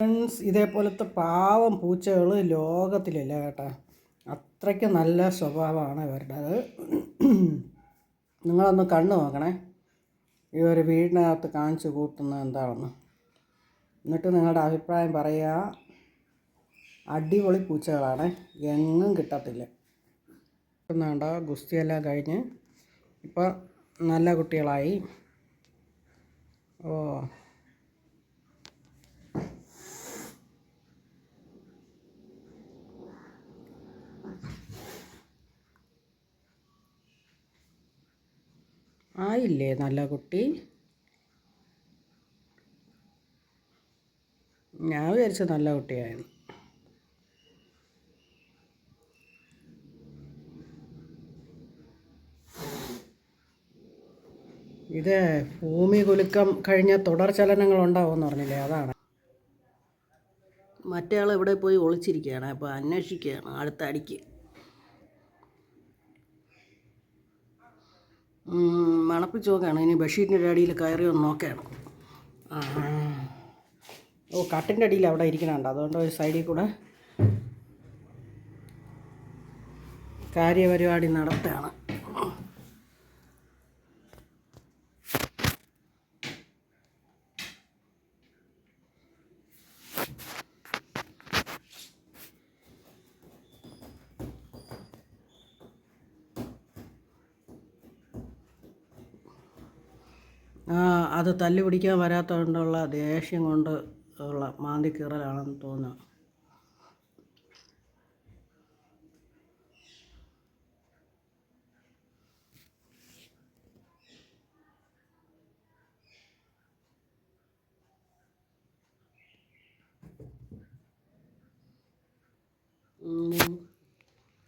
Friends ഇതേപോലത്തെ പാവം പൂച്ചകൾ ലോകത്തിലില്ല കേട്ടോ. അത്രയ്ക്ക് നല്ല സ്വഭാവമാണ് ഇവരുടെ. അത് നിങ്ങളൊന്ന് കണ്ണു നോക്കണേ. ഇവർ വീടിനകത്ത് കാണിച്ചു കൂട്ടുന്നത് എന്താണെന്ന്. എന്നിട്ട് നിങ്ങളുടെ അഭിപ്രായം പറയുക. അടിപൊളി പൂച്ചകളാണ്. എങ്ങും കിട്ടത്തില്ല. വേണ്ട ഗുസ്തിയെല്ലാം കഴിഞ്ഞ് ഇപ്പോൾ നല്ല കുട്ടികളായി. ഓ. ആയില്ലേ നല്ല കുട്ടി? ഞാൻ വിചാരിച്ച നല്ല കുട്ടിയായിരുന്നു. ഇത് ഭൂമി കുലുക്കം കഴിഞ്ഞ തുടർ ചലനങ്ങൾ ഉണ്ടാവുമെന്ന് പറഞ്ഞില്ലേ? അതാണ്. മറ്റേ ആൾ ഇവിടെ പോയി ഒളിച്ചിരിക്കുകയാണ് അപ്പോൾ അന്വേഷിക്കുകയാണ് അടുത്ത അടിക്ക്. മണപ്പിച്ച് ഇനി ബഷീറിന്റെ അടിയിൽ കയറി ഒന്ന് നോക്കുകയാണ് ഓ കട്ടിന്റെ അടിയിൽ അവിടെ ഇരിക്കണുണ്ട്. അതുകൊണ്ട് ഒരു സൈഡിൽ കൂടെ കാര്യപരിപാടി നടത്തുകയാണ് ആ അത് തല്ലി പിടിക്കാൻ വരാത്തതുകൊണ്ടുള്ള ദേഷ്യം കൊണ്ട് ഉള്ള മാന്തി കീറലാണെന്ന് തോന്നുന്നു.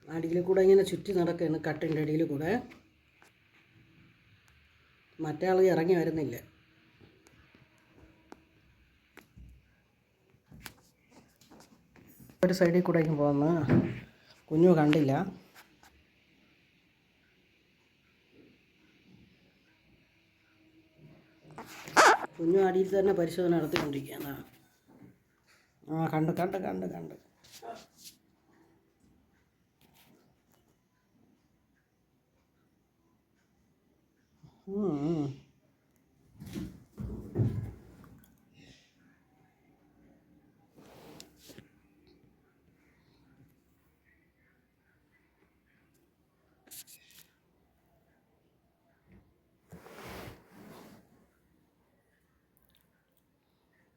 അടിയിൽ കൂടെ ഇങ്ങനെ ചുറ്റി നടക്കുകയാണ് കട്ടിന്റെ അടിയിൽ കൂടെ മറ്റേ ആൾ ഇറങ്ങി വരുന്നില്ല. ഒരു സൈഡിൽ കൂടെയും പോകുന്ന കുഞ്ഞു കണ്ടില്ല. കുഞ്ഞു അടിയിൽ തന്നെ പരിശോധന നടത്തിക്കൊണ്ടിരിക്കുകയാണ്. ആ കണ്ട് കണ്ട് കണ്ട് കണ്ട്.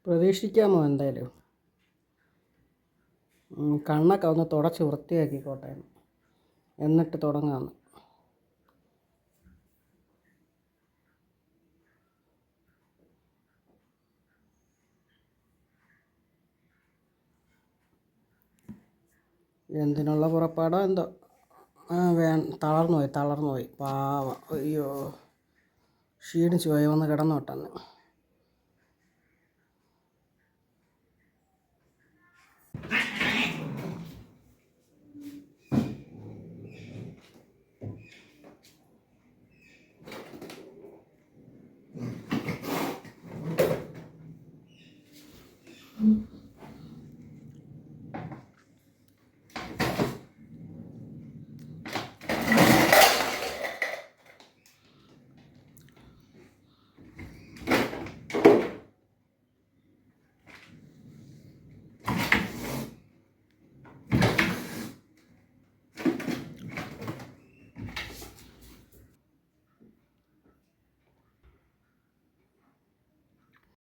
പ്രതീക്ഷിക്കാമോ എന്തായാലും? കണ്ണൊക്കെ ഒന്ന് തുടച്ച് വൃത്തിയാക്കിക്കോട്ടെ. എന്നിട്ട് തുടങ്ങാമെന്ന് എന്തിനുള്ള പുറപ്പാടോ എന്തോ? വേ തളർന്നു പോയി തളർന്നു പോയി. പാവം. അയ്യോ. ക്ഷീണിച്ചു പോയി വന്ന് കിടന്നോട്ടെന്ന്